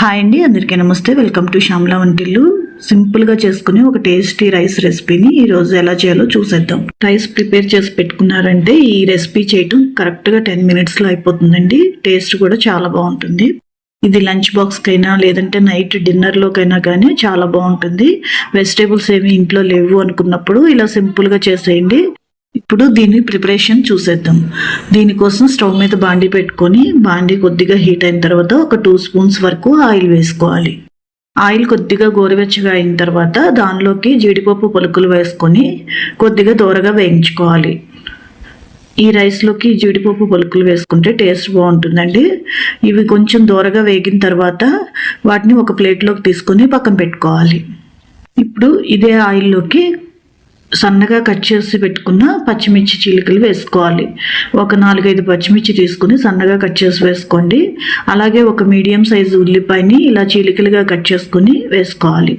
Hi అండి అందరికీ నమస్తే. వెల్కమ్ టు శ్యామ్లా వంటిల్లు సింపుల్గా చేసుకుని ఒక టేస్టీ రైస్ రెసిపీని ఈ రోజు ఎలా చేయాలో చూసేద్దాం. రైస్ ప్రిపేర్ చేసి పెట్టుకున్నారంటే ఈ రెసిపీ చేయటం కరెక్ట్గా టెన్ మినిట్స్లో అయిపోతుందండి. టేస్ట్ కూడా చాలా బాగుంటుంది. ఇది లంచ్ బాక్స్కైనా లేదంటే నైట్ డిన్నర్లోకైనా కానీ చాలా బాగుంటుంది. వెజిటేబుల్స్ ఏమి ఇంట్లో లేవు అనుకున్నప్పుడు ఇలా సింపుల్గా చేసేయండి. ఇప్పుడు దీని ప్రిపరేషన్ చూసేద్దాం. దీనికోసం స్టవ్ మీద బాండి పెట్టుకొని బాండి కొద్దిగా హీట్ అయిన తర్వాత ఒక టూ స్పూన్స్ వరకు ఆయిల్ వేసుకోవాలి. ఆయిల్ కొద్దిగా గోరువెచ్చగా అయిన తర్వాత దానిలోకి జీడిపప్పు పలుకులు వేసుకొని కొద్దిగా దూరగా వేయించుకోవాలి. ఈ రైస్లోకి జీడిపప్పు పలుకులు వేసుకుంటే టేస్ట్ బాగుంటుందండి. ఇవి కొంచెం దూరగా వేగిన తర్వాత వాటిని ఒక ప్లేట్లోకి తీసుకొని పక్కన పెట్టుకోవాలి. ఇప్పుడు ఇదే ఆయిల్లోకి సన్నగా కట్ చేసి పెట్టుకున్న పచ్చిమిర్చి చీలికలు వేసుకోవాలి. ఒక నాలుగైదు పచ్చిమిర్చి తీసుకుని సన్నగా కట్ చేసి వేసుకోండి. అలాగే ఒక మీడియం సైజు ఉల్లిపాయని ఇలా చీలికలుగా కట్ చేసుకుని వేసుకోవాలి.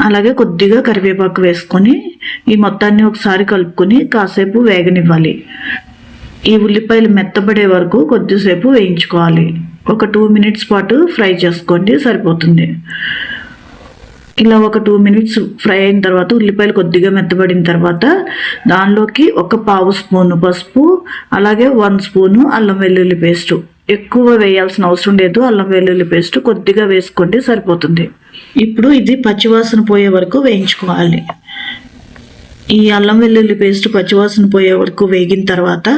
అలాగే కొద్దిగా కరివేపాకు వేసుకొని ఈ మొత్తాన్ని ఒకసారి కలుపుకొని కాసేపు వేగనివ్వాలి. ఈ ఉల్లిపాయలు మెత్తబడే వరకు కొద్దిసేపు వేయించుకోవాలి. ఒక టూ మినిట్స్ పాటు ఫ్రై చేసుకోండి సరిపోతుంది. ఇలా ఒక టూ మినిట్స్ ఫ్రై అయిన తర్వాత ఉల్లిపాయలు కొద్దిగా మెత్తబడిన తర్వాత దానిలోకి ఒక పావు స్పూను పసుపు అలాగే వన్ స్పూను అల్లం వెల్లుల్లి పేస్ట్ ఎక్కువ వేయాల్సిన అవసరం లేదు అల్లం వెల్లుల్లి పేస్ట్ కొద్దిగా వేసుకోండి సరిపోతుంది. ఇప్పుడు ఇది పచ్చివాసన పోయే వరకు వేయించుకోవాలి. ఈ అల్లం వెల్లుల్లి పేస్ట్ పచ్చివాసన పోయే వరకు వేగిన తర్వాత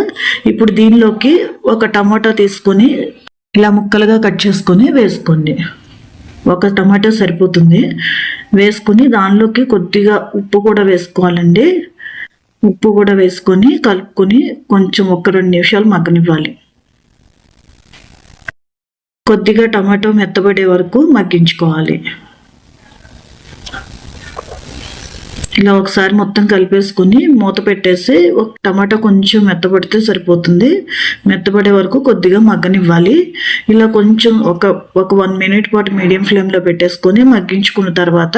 ఇప్పుడు దీనిలోకి ఒక టమాటా తీసుకొని ఇలా ముక్కలుగా కట్ చేసుకొని వేసుకోండి. ఒక టమాటో సరిపోతుంది. వేసుకొని దానిలోకి కొద్దిగా ఉప్పు కూడా వేసుకోవాలండి. ఉప్పు కూడా వేసుకొని కలుపుకొని కొంచెం ఒక రెండు నిమిషాలు మగ్గనివ్వాలి. కొద్దిగా టమాటో మెత్తబడే వరకు మగ్గించుకోవాలి. ఇలా ఒకసారి మొత్తం కలిపేసుకుని మూత పెట్టేసి ఒక టమాటా కొంచెం మెత్తపడితే సరిపోతుంది. మెత్తపడే వరకు కొద్దిగా మగ్గనివ్వాలి. ఇలా కొంచెం ఒక ఒక వన్ మినిట్ పాటు మీడియం ఫ్లేమ్లో పెట్టేసుకొని మగ్గించుకున్న తర్వాత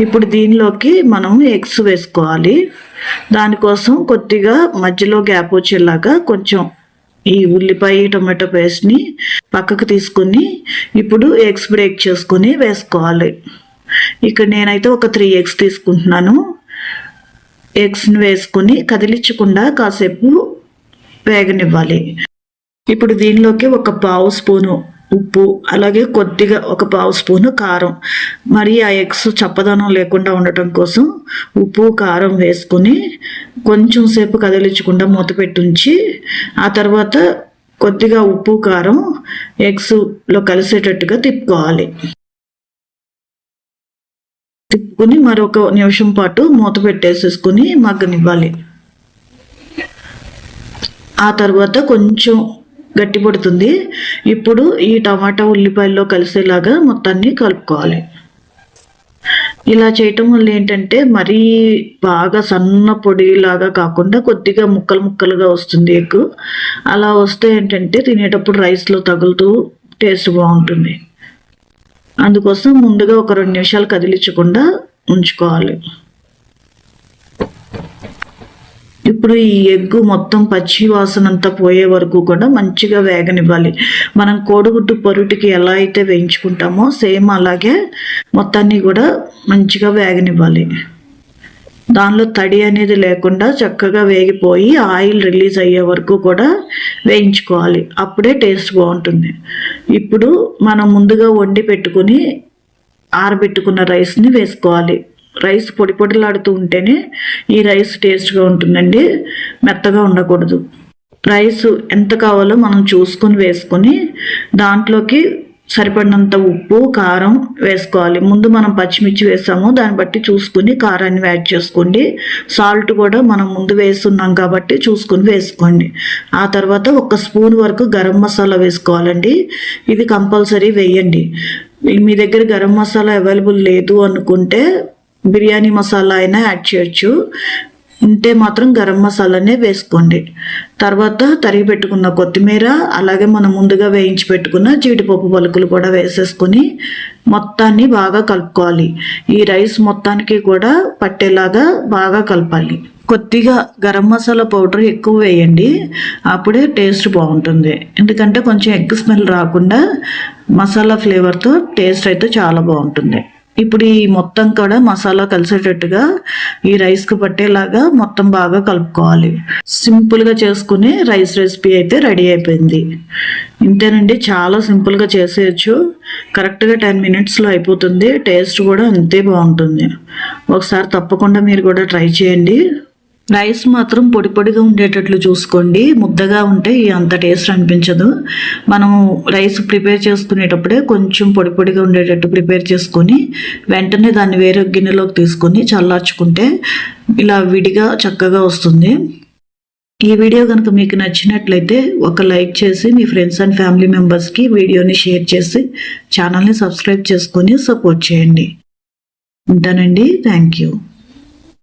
ఇప్పుడు దీనిలోకి మనం ఎగ్స్ వేసుకోవాలి. దానికోసం కొద్దిగా మధ్యలో గ్యాప్ వచ్చేలాగా కొంచెం ఈ ఉల్లిపాయ టొమాటో పేస్ట్ని పక్కకు తీసుకొని ఇప్పుడు ఎగ్స్ బ్రేక్ చేసుకొని వేసుకోవాలి. ఇక్కడ నేనైతే ఒక త్రీ ఎగ్స్ తీసుకుంటున్నాను. ఎగ్స్ని వేసుకొని కదిలించకుండా కాసేపు వేగనివ్వాలి. ఇప్పుడు దీనిలోకి ఒక పావు స్పూను ఉప్పు అలాగే కొద్దిగా ఒక పావు స్పూను కారం. మరి ఆ ఎగ్స్ చప్పదనం లేకుండా ఉండటం కోసం ఉప్పు కారం వేసుకొని కొంచెం సేపు కదిలించకుండా మూత పెట్టుంచి ఆ తర్వాత కొద్దిగా ఉప్పు కారం ఎగ్స్లో కలిసేటట్టుగా తిప్పుకోవాలి. తిప్పుకుని మరొక నిమిషం పాటు మూత పెట్టేసేసుకుని మగ్గనివ్వాలి. ఆ తర్వాత కొంచెం గట్టి పడుతుంది. ఇప్పుడు ఈ టమాటా ఉల్లిపాయల్లో కలిసేలాగా మొత్తాన్ని కలుపుకోవాలి. ఇలా చేయటం వల్ల ఏంటంటే మరీ బాగా సన్న పొడిలాగా కాకుండా కొద్దిగా ముక్కలు ముక్కలుగా వస్తుంది ఎగ్. అలా వస్తే ఏంటంటే తినేటప్పుడు రైస్లో తగులుతూ టేస్ట్ బాగుంటుంది. అందుకోసం ముందుగా ఒక రెండు నిమిషాలు కదిలించకుండా ఉంచుకోవాలి. ఇప్పుడు ఈ ఎగ్గు మొత్తం పచ్చి వాసన అంతా పోయే వరకు కూడా మంచిగా వేగనివ్వాలి. మనం కోడిగుడ్డు పొరుటికి ఎలా అయితే వేయించుకుంటామో సేమ్ అలాగే మొత్తాన్ని కూడా మంచిగా వేగనివ్వాలి. దానిలో తడి అనేది లేకుండా చక్కగా వేగిపోయి ఆయిల్ రిలీజ్ అయ్యే వరకు కూడా వేయించుకోవాలి. అప్పుడే టేస్ట్ బాగుంటుంది. ఇప్పుడు మనం ముందుగా వండి పెట్టుకుని ఆరబెట్టుకున్న రైస్ని వేసుకోవాలి. రైస్ పొడి పొడిలాడుతూ ఉంటేనే ఈ రైస్ టేస్ట్గా ఉంటుందండి. మెత్తగా ఉండకూడదు. రైస్ ఎంత కావాలో మనం చూసుకొని వేసుకొని దాంట్లోకి సరిపడినంత ఉప్పు కారం వేసుకోవాలి. ముందు మనం పచ్చిమిర్చి వేసాము. దాన్ని బట్టి చూసుకుని కారాన్ని యాడ్ చేసుకోండి. సాల్ట్ కూడా మనం ముందు వేస్తున్నాం కాబట్టి చూసుకుని వేసుకోండి. ఆ తర్వాత ఒక స్పూన్ వరకు గరం మసాలా వేసుకోవాలండి. ఇది కంపల్సరీ వేయండి. మీ దగ్గర గరం మసాలా అవైలబుల్ లేదు అనుకుంటే బిర్యానీ మసాలా అయినా యాడ్ చేయొచ్చు. ఉంటే మాత్రం గరం మసాలానే వేసుకోండి. తర్వాత తరిగి పెట్టుకున్న కొత్తిమీర అలాగే మనం ముందుగా వేయించి పెట్టుకున్న జీడిపప్పు పలుకులు కూడా వేసేసుకొని మొత్తాన్ని బాగా కలుపుకోవాలి. ఈ రైస్ మొత్తానికి కూడా పట్టేలాగా బాగా కలపాలి. కొద్దిగా గరం మసాలా పౌడర్ ఎక్కువ వేయండి. అప్పుడే టేస్ట్ బాగుంటుంది. ఎందుకంటే కొంచెం ఎగ్ స్మెల్ రాకుండా మసాలా ఫ్లేవర్తో టేస్ట్ అయితే చాలా బాగుంటుంది. ఇప్పుడు ఈ మొత్తం కూడా మసాలా కలిసేటట్టుగా ఈ రైస్కి పట్టేలాగా మొత్తం బాగా కలుపుకోవాలి. సింపుల్గా చేసుకుని రైస్ రెసిపీ అయితే రెడీ అయిపోయింది. ఇంతేనండి చాలా సింపుల్గా చేసేయచ్చు. కరెక్ట్గా టెన్ మినిట్స్లో అయిపోతుంది. టేస్ట్ కూడా అంతే బాగుంటుంది. ఒకసారి తప్పకుండా మీరు కూడా ట్రై చేయండి. రైస్ మాత్రం పొడి పొడిగా ఉండేటట్లు చూసుకోండి. ముద్దగా ఉంటే అంత టేస్ట్ అనిపించదు. మనం రైస్ ప్రిపేర్ చేసుకునేటప్పుడే కొంచెం పొడి పొడిగా ఉండేటట్టు ప్రిపేర్ చేసుకొని వెంటనే దాన్ని వేరే గిన్నెలోకి తీసుకొని చల్లార్చుకుంటే ఇలా విడిగా చక్కగా వస్తుంది. ఈ వీడియో కనుక మీకు నచ్చినట్లయితే ఒక లైక్ చేసి మీ ఫ్రెండ్స్ అండ్ ఫ్యామిలీ మెంబర్స్కి వీడియోని షేర్ చేసి ఛానల్ని సబ్స్క్రైబ్ చేసుకొని సపోర్ట్ చేయండి. ఉంటానండి. Thank you.